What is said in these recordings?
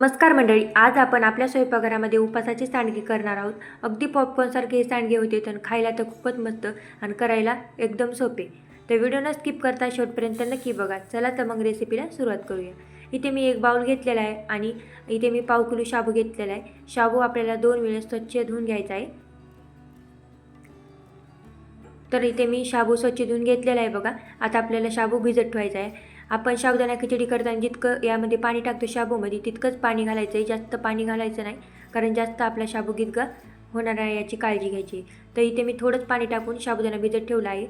नमस्कार मंडळी आज आपण आपल्या स्वयंपाकघरामध्ये उपासाची सांडगी करणार आहोत. अगदी पॉपकॉर्नसारखे हे सांडगे होते तर खायला तर खूपच मस्त आणि करायला एकदम सोपे. तर व्हिडिओ न स्किप करता शेवटपर्यंत नक्की बघा. चला तर मग रेसिपीला सुरुवात करूया. इथे मी एक बाउल घेतलेला आहे आणि इथे मी पाव किलो शाबू घेतलेला आहे. शाबू आपल्याला दोन वेळेस स्वच्छ धुवून घ्यायचा आहे. तर इथे मी शाबू स्वच्छ धुवून घेतलेला आहे बघा. आता आपल्याला शाबू भिजत ठेवायचा आहे. आपण साबुदाणा खिचडी करताना जितकं यामध्ये पाणी टाकतो शाबूमध्ये तितकंच पाणी घालायचं आहे जास्त पाणी घालायचं नाही कारण जास्त आपला शाबू गितका होणार आहे याची काळजी घ्यायची. तर इथे मी थोडंच पाणी टाकून साबुदाणा भिजत ठेवला आहे.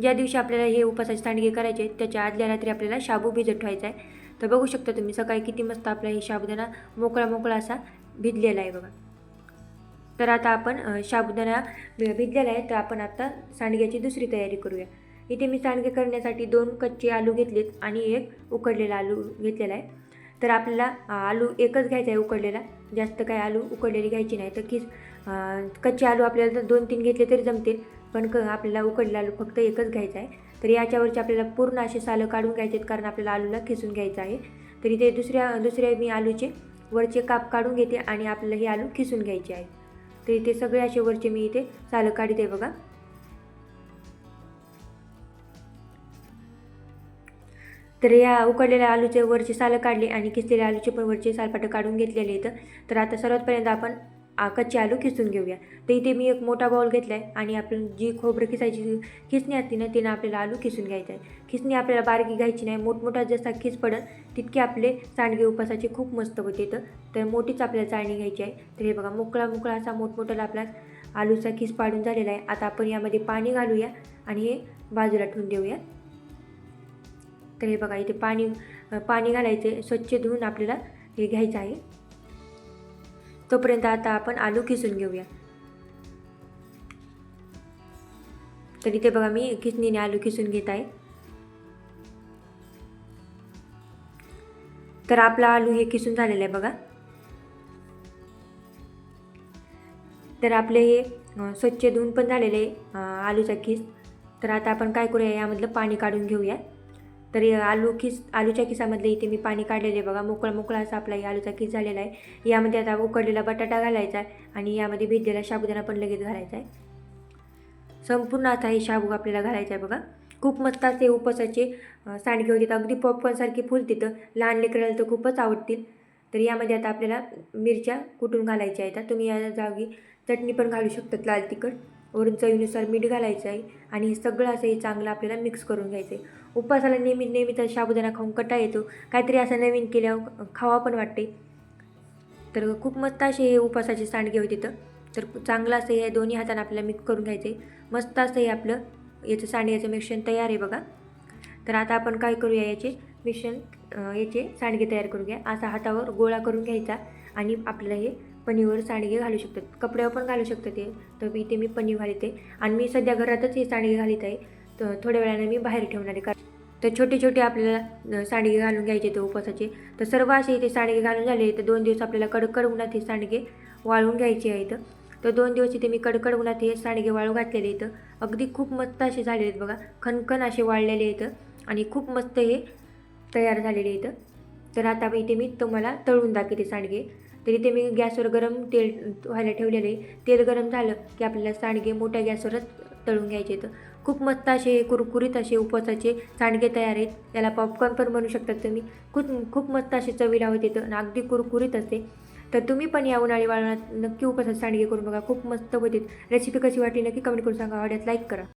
ज्या दिवशी आपल्याला हे उपासाचे सांडगे करायचे आहे त्याच्या आदल्या रात्री आपल्याला शाबू भिजत ठेवायचा आहे. तर बघू शकता तुम्ही सकाळी किती मस्त आपला हे साबुदाणा मोकळा मोकळा असा भिजलेला आहे बघा. तर आता आपण शाबुदाणा साबुदाणा भिजलेला आहे. तर आपण आता सांडग्याची दुसरी तयारी करूया. इथे मी सांडगे करण्यासाठी दोन कच्चे आलू घेतलेत आणि एक उकडलेला आलू घेतलेला आहे. तर आपल्याला आलू एकच घ्यायचा आहे उकडलेला. जास्त काय आलू उकडलेली घ्यायची नाही. तर की कच्चे आलू आपल्याला जर दोन तीन घेतले तरी जमतील. पण क आपल्याला उकडलेला आलू फक्त एकच घ्यायचा आहे. तर याच्यावरचे आपल्याला पूर्ण असे सालं काढून घ्यायचे आहेत कारण आपल्याला आलूला खिसून घ्यायचं आहे. तर इथे दुसऱ्या दुसऱ्या मी आलूचे वरचे काप काढून घेते आणि आपल्याला हे आलू खिसून घ्यायचे आहे तर इथे सगळे असे वरचे मी इथे सालं काढते बघा. तर या उकडलेल्या आलूचे वरचे सालं काढले आणि किसलेल्या आलूचे पण वरचे सालपाटं काढून घेतलेले इथं तर आता सर्वात पहिल्यांदा आपण कच्चे आलू किसून घेऊया. तर इथे मी एक मोठा बाउल घेतला आहे आणि आपण जी खोबरं खिसायची खिसणी असते ना तिनं आपल्याला आलू किसून घ्यायचं आहे. खिसणी आपल्याला बारकी घ्यायची नाही. मोठमोठा जसा खिस पडत तितके आपले सांडगे उपासाचे खूप मस्त होते तर मोठीच आपल्याला चाळणी घ्यायची आहे. तर हे बघा मोकळा मोकळा असा मोठमोठाला आपला आलूचा खिस पाडून झालेला आहे. आता आपण यामध्ये पाणी घालूया आणि हे बाजूला ठेवून देऊया. तर हे बघा इथे पाणी पाणी घालायचे स्वच्छ धुवून आपल्याला हे घ्यायचं आहे. तोपर्यंत आता आपण आलू खिसून घेऊया. तर इथे बघा मी खिसणीने आलू खिसून घेत आहे. तर आपला आलू हे किसून झालेलं आहे बघा. तर आपले हे स्वच्छ धुवून पण झालेले आहे आलूचा किस तर आता आपण काय करूया यामधलं पाणी काढून घेऊया. तर आलू खिस आलूच्या खिसामधले इथे मी पाणी काढलेले आहे बघा. मोकळा मोकळा असा आपला हे आलूचा खिस झालेला आहे. यामध्ये आता उकडलेला बटाटा घालायचा आहे आणि यामध्ये भिजलेला शाबुदाना पण लगेच घालायचा आहे. संपूर्ण आता हे शाबू आपल्याला घालायचं आहे बघा. खूप मस्त असे उपवासाचे सांडगे होते. अगदी पॉपकॉर्नसारखे फुल तिथं लहान लेकराला तर खूपच आवडतील. तर यामध्ये आता आपल्याला मिरच्या कुटून घालायच्या आहेत? तुम्ही या जागी चटणी पण घालू शकतात लाल तिखट. वरून चवीनुसार मीठ घालायचं आहे आणि हे सगळं असं हे चांगलं आपल्याला मिक्स करून घ्यायचं आहे. उपवासाला नेहमी नेहमी तर साबुदाणा खाऊन कटा येतो. काहीतरी असं नवीन केल्यावर खावा पण वाटते. तर खूप मस्त असे हे उपवासाचे सांडगे होते तर तर चांगलं असं हे दोन्ही हाताने आपल्याला मिक्स करून घ्यायचं. आहे मस्त असं हे आपलं याचं सांडग्याचं मिश्रण तयार आहे बघा. तर आता आपण काय करूया याचे? मिश्रण याचे सांडगे तयार करूया. असा हातावर गोळा करून घ्यायचा. आणि आपल्याला हे पनीरवर सांडगे घालू शकतात. कपड्यावर पण घालू शकतात ते तर इथे मी पनीर घालते. आणि मी सध्या घरातच हे सांडगे घालीत आहे. तर थोड्या वेळाने मी बाहेर ठेवणार आहे कारण तर छोटे छोटे आपल्याला सांडगे घालून घ्यायचे ते उपवासाचे. तर सर्व असे इथे सांडगे घालून झाले. तर दोन दिवस आपल्याला कडकड उन्हात हे सांडगे वाळून घ्यायचे आहेत तर दोन दिवस इथे मी कडकड उन्हात हे सांडगे वाळू घातलेले इथं. अगदी खूप मस्त असे झालेले आहेत बघा. खनखन असे वाळलेले इथं. आणि खूप मस्त हे तयार झालेले इथं. तर आता इथे मी तुम्हाला तळून दाखवते सांडगे. तर इथे मी गॅसवर गरम तेल व्हायला ठेवलेलं आहे. तेल गरम झालं की आपल्याला सांडगे मोठ्या गॅसवरच तळून घ्यायचे तर. खूप मस्त असे कुरकुरीत असे उपवासाचे सांडगे तयार आहेत. त्याला पॉपकॉर्न पण बनवू शकतात तुम्ही. खूप खूप मस्त असे चवीला होते तर. अगदी कुरकुरीत असते. तर तुम्ही पण या उन्हाळी वाळवणात नक्की उपवासाचे सांडगे करून बघा. खूप मस्त होते. रेसिपी कशी वाटली नक्की कमेंट करून सांगा. आवडल्यास लाईक करा.